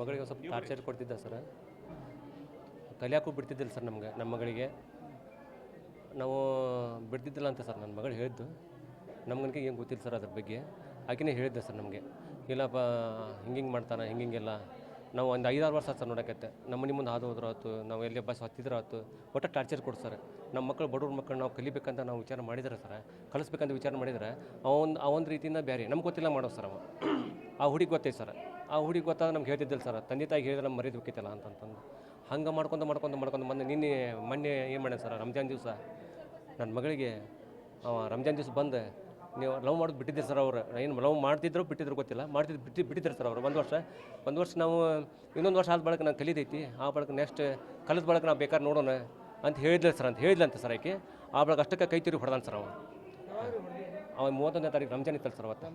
ಮಗಳಿಗೆ ಸ್ವಲ್ಪ ಟಾರ್ಚರ್ ಕೊಡ್ತಿದ್ದ ಸರ್? ಕಲಿಯಾಕೂ ಬಿಡ್ತಿದ್ದಿಲ್ಲ ಸರ್ ನಮ್ಗೆ, ನಮ್ಮ ಮಗಳಿಗೆ. ನಾವು ಬಿಡ್ತಿದ್ದಿಲ್ಲ ಅಂತ ಸರ್ ನನ್ನ ಮಗಳು ಹೇಳಿದ್ದು. ನಮ್ಗನಿಗೆ ಏನು ಗೊತ್ತಿಲ್ಲ ಸರ್ ಅದ್ರ ಬಗ್ಗೆ. ಆಕೆನೇ ಹೇಳಿದ್ದೆ ಸರ್ ನಮಗೆ. ಇಲ್ಲಪ್ಪ ಹಿಂಗೆ ಮಾಡ್ತಾನೆ ಹಿಂಗಿಂಗೆಲ್ಲ ನಾವು ಒಂದು ಐದಾರು ವರ್ಷ ಸರ್ ನೋಡೋಕತ್ತೆ. ನಮ್ಮ ಮನೆ ಮುಂದೆ ಹಾದು ಹೋದ್ರೆ ಆಯ್ತು ನಾವು ಎಲ್ಲಿ ಬಸ್ ಹತ್ತಿದ್ರೆ ಆಯ್ತು ಒಟ್ಟು ಟಾರ್ಚರ್ ಕೊಡ್ತಾರೆ ನಮ್ಮ ಮಕ್ಕಳು ಬಡವ್ರ ಮಕ್ಕಳು ನಾವು ಕಲಿಬೇಕಂತ ನಾವು ವಿಚಾರ ಮಾಡಿದ್ರೆ ಸರ್. ಕಲಿಸ್ಬೇಕಂತ ವಿಚಾರ ಮಾಡಿದರೆ. ಅವನ್ ಒಂದು ರೀತಿಯಿಂದ ಬೇರೆ. ನಮ್ಗೆ ಗೊತ್ತಿಲ್ಲ ಮಾಡೋ ಸರ್ ಅವ. ಆ ಹುಡುಗಿ ಗೊತ್ತೈತೆ ಸರ್. ಆ ಹುಡುಗಿ ಗೊತ್ತಾದ್ರೆ ನಮ್ಗೆ ಹೇಳ್ತಿದ್ದಿಲ್ಲ ಸರ್. ತಂದೆ ತಾಯಿ ಹೇಳಿದ್ರೆ ನಮ್ಮ ಮರ್ಯಾದೆ ಬೇಕಿತ್ತಲ್ಲ ಅಂತಂತಂದು ಹಂಗೆ ಮಾಡ್ಕೊಂತ ಮಾಡ್ಕೊಂತ ಮಾಡ್ಕೊಂತ ಮೊನ್ನೆ ನಿನ್ನೆ ಮೊನ್ನೆ ಏನು ಮಾಡ್ಯಾನ ಸರ್ ರಂಜಾನ್ ದಿವಸ. ನನ್ನ ಮಗಳಿಗೆ ಅವ ರಂಜಾನ್ ದಿವಸ ಬಂದು ನೀವು ಲವ್ ಮಾಡೋದು ಬಿಟ್ಟಿದ್ದೀರಿ ಸರ್ ಅವರು. ಏನು ಲವ್ ಮಾಡ್ತಿದ್ರು ಬಿಟ್ಟಿದ್ರು ಗೊತ್ತಿಲ್ಲ. ಮಾಡ್ತಿದ್ದು ಬಿಟ್ಟು ಬಿಟ್ಟಿದ್ರು ಸರ್ ಅವ್ರು. ಒಂದು ವರ್ಷ ಒಂದು ವರ್ಷ ನಾವು ಇನ್ನೊಂದು ವರ್ಷ ಆದ ಬಳಕೆ ನಾನು ಕಲಿತೈತಿ. ಆ ಬಳಕೆ ನೆಕ್ಸ್ಟ್ ಕಲಿದ ಬಳಕೆ ನಾವು ಬೇಕಾದ್ರೆ ನೋಡೋಣ ಅಂತ ಹೇಳಿದ್ಲೆ ಸರ್ ಅಂತ ಹೇಳಿದ್ಲಂತೆ ಸರ್ ಆಕೆ. ಆ ಬಳಕ ಅಷ್ಟಕ್ಕೆ ಕೈ ತಿರುಗಿ ಹೊಡೆದಾನ ಸರ್ ಅವ. ಅವ ಮೂವತ್ತೊಂದನೇ ತಾರೀಕು ರಂಜಾನ್ ಇತ್ತಲ್ಲ ಸರ್ ಅವತ್ತು.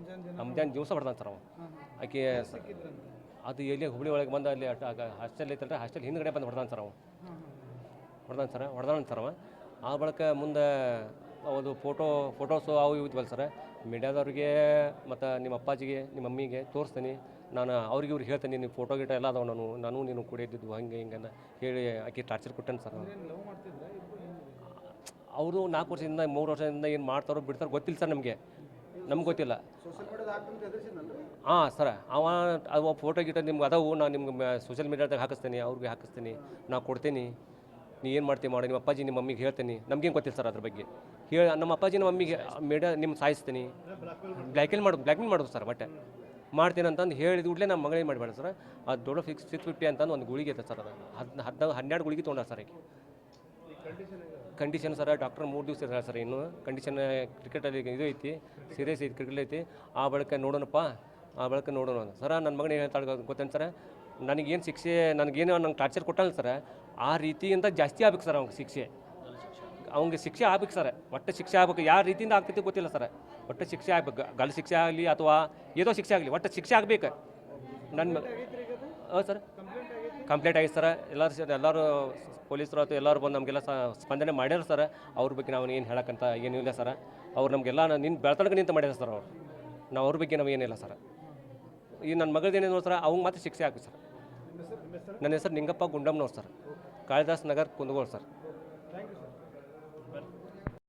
ರಂಜಾನ್ ದಿವಸ ಹೊಡೆದಾನ ಸರ್ ಅವ. ಆಕೆ ಅದು ಎಲ್ಲಿ ಹುಬ್ಳಿ ಒಳಗೆ ಬಂದು ಅಲ್ಲಿ ಹಾಸ್ಟೆಲ್ ಐತಲ್ರಿ ಹಾಸ್ಟೆಲ್ ಹಿಂದ್ಗಡೆ ಬಂದು ಹೊಡೆದಾನ ಸರ್ ಅವ. ಹೊಡೆದಾನ ಸರ್ ಹೊಡೆದಾನ ಸರ್ ಅವ. ಆ ಬಳಿಕ ಮುಂದೆ ಒಂದು ಫೋಟೋ ಫೋಟೋಸು ಅವು ಇದ್ವಲ್ಲ ಸರ್. ಮೀಡಿಯಾದವ್ರಿಗೆ ಮತ್ತು ನಿಮ್ಮ ಅಪ್ಪಾಜಿಗೆ ನಿಮ್ಮ ಮಮ್ಮಿಗೆ ತೋರಿಸ್ತೀನಿ. ನಾನು ಅವ್ರಿಗೆ ಇವ್ರು ಹೇಳ್ತೀನಿ ನೀವು ಫೋಟೋ ಗಿಟ ಎಲ್ಲ ಅದಾವೆ ನಾನು ನಾನು ನೀನು ಕುಡಿಯದಿದ್ದು ಹಂಗೆ ಹಿಂಗೆಲ್ಲ ಹೇಳಿ ಆಕೆ ಟಾರ್ಚರ್ ಕೊಟ್ಟೇನೆ ಸರ್ ಅವರು ನಾಲ್ಕು ವರ್ಷದಿಂದ ಮೂರು ವರ್ಷದಿಂದ ಏನು ಮಾಡ್ತಾರೋ ಬಿಡ್ತಾರೋ ಗೊತ್ತಿಲ್ಲ ಸರ್ ನಮಗೆ. ನಮ್ಗೆ ಗೊತ್ತಿಲ್ಲ. ಹಾಂ ಸರ. ಅವ ಅವ ಫೋಟೋ ಗಿಟ ನಿಮ್ಗೆ ಅದಾವು ನಾನು ನಿಮ್ಗೆ ಸೋಷಿಯಲ್ ಮೀಡಿಯಾದಾಗ ಹಾಕಿಸ್ತೀನಿ ಅವ್ರಿಗೆ ಹಾಕಿಸ್ತೀನಿ ನಾ ಕೊಡ್ತೀನಿ. ನೀ ಏನು ಮಾಡ್ತೀನಿ ಮಾಡಿ ನಿಮ್ಮ ಅಪ್ಪಾಜಿ ನಿಮ್ಮ ಮಮ್ಮಿಗೆ ಹೇಳ್ತೀನಿ. ನಮ್ಗೇನು ಗೊತ್ತಿಲ್ಲ ಸರ್ ಅದ್ರ ಬಗ್ಗೆ. ಹೇಳಿ ನಮ್ಮ ಅಪ್ಪಾಜಿ ನಮ್ಮ ಮಮ್ಮಿಗೆ ಮೀಡಿಯಾ ನಿಮ್ಮ ಸಾಯಿಸ್ತೀನಿ. ಬ್ಲ್ಯಾಕ್ಮೇಲ್ ಮಾಡೋದು ಬ್ಲ್ಯಾಕ್ಮೇಲ್ ಮಾಡೋದು ಸರ್ ಬಟ್ಟೆ. ಮಾಡ್ತೀನಿ ಅಂತಂದು ಹೇಳಿದ ಕೂಡಲೇ ನಮ್ಮ ಮಗಳೇ ಮಾಡಬೇಡ ಸರ್. ಅದು ದೊಡ್ಡ ಫಿಕ್ಸ್ ಸಿಕ್ಸ್ ಫಿಫ್ಟಿ ಅಂತಂದು ಒಂದು ಗುಳಿಗೆ ಐತೆ ಸರ್ ಅದು. ಹದ್ ಹದಿನಾರು ಹನ್ನೆರಡು ಗುಳಿಗೆ ತೊಗೊಂಡ ಸರ್ ಆಕೆ. ಕಂಡೀಷನ್ ಸರ ಡಾಕ್ಟರ್ ಮೂರು ದಿವಸ ಇದ್ದಾರೆ ಸರ್ ಇನ್ನು. ಕಂಡೀಷನ್ ಕ್ರಿಕೆಟಲ್ಲಿ ಇದು ಐತಿ ಸೀರಿಯಸ್ ಐತಿ ಕ್ರಿಕೆಟ್ ಐತಿ. ಆ ಬಳಿಕ ನೋಡೋಣಪ್ಪ, ಆ ಬಳಿಕ ನೋಡೋಣ. ಸರ ನನ್ನ ಮಗನ ಹೇಳ್ತಾಳೆ ಸರ ಸರ್? ನನಗೇನು ಶಿಕ್ಷೆ, ನನಗೇನು ನಂಗೆ ಟಾರ್ಚರ್ ಕೊಟ್ಟಲ್ಲ ಸರ್. ಆ ರೀತಿಯಿಂದ ಜಾಸ್ತಿ ಆಗ್ಬೇಕು ಸರ್ ಅವ್ನಿಗೆ ಶಿಕ್ಷೆ. ಅವ್ನಿಗೆ ಶಿಕ್ಷೆ ಆಗ್ಬೇಕು ಸರ್. ಒಟ್ಟು ಶಿಕ್ಷೆ ಆಗ್ಬೇಕು. ಯಾವ ರೀತಿಯಿಂದ ಆಗ್ತೈತಿ ಗೊತ್ತಿಲ್ಲ ಸರ್. ಒಟ್ಟು ಶಿಕ್ಷೆ ಆಗ್ಬೇಕು. ಗಲ್ ಶಿಕ್ಷೆ ಆಗಲಿ ಅಥವಾ, ಏನೋ ಶಿಕ್ಷೆ ಆಗಲಿ, ಒಟ್ಟು ಶಿಕ್ಷೆ ಆಗ್ಬೇಕು. ನನ್ನ ಹಾಂ ಸರ್? ಕಂಪ್ಲೇಂಟ್ ಆಗಿದೆ ಸರ್. ಎಲ್ಲರೂ ಎಲ್ಲರೂ ಪೊಲೀಸರು ಅಥವಾ ಎಲ್ಲರೂ ಬಂದು ನಮಗೆಲ್ಲ ಸ್ಪಂದನೆ ಮಾಡ್ಯಾರ ಸರ್. ಅವ್ರ ಬಗ್ಗೆ ನಾವು ಏನು ಹೇಳಕ್ಕಂತ ಏನೂ ಇಲ್ಲ ಸರ್. ಅವ್ರು ನಮಗೆಲ್ಲ ನಿನ್ನ ಬೆಳ್ತನಕ ನಿಂತು ಮಾಡ್ಯಾರ ಸರ್ ಅವ್ರು. ನಾವು ಅವ್ರ ಬಗ್ಗೆ ನಾವು ಏನಿಲ್ಲ ಸರ್. ಈ ನನ್ನ ಮಗಳದೇನೇನು ಸರ್, ಅವ್ಗೆ ಮಾತ್ರ ಶಿಕ್ಷೆ ಹಾಕಿ ಸರ್. ನನ್ನ ಹೆಸರು ನಿಂಗಪ್ಪ ಗುಂಡಮ್ನವ್ರು ಸರ್. ಕಾಳಿದಾಸ್ ನಗರ್ ಕುಂದಗೋಳು ಸರ್.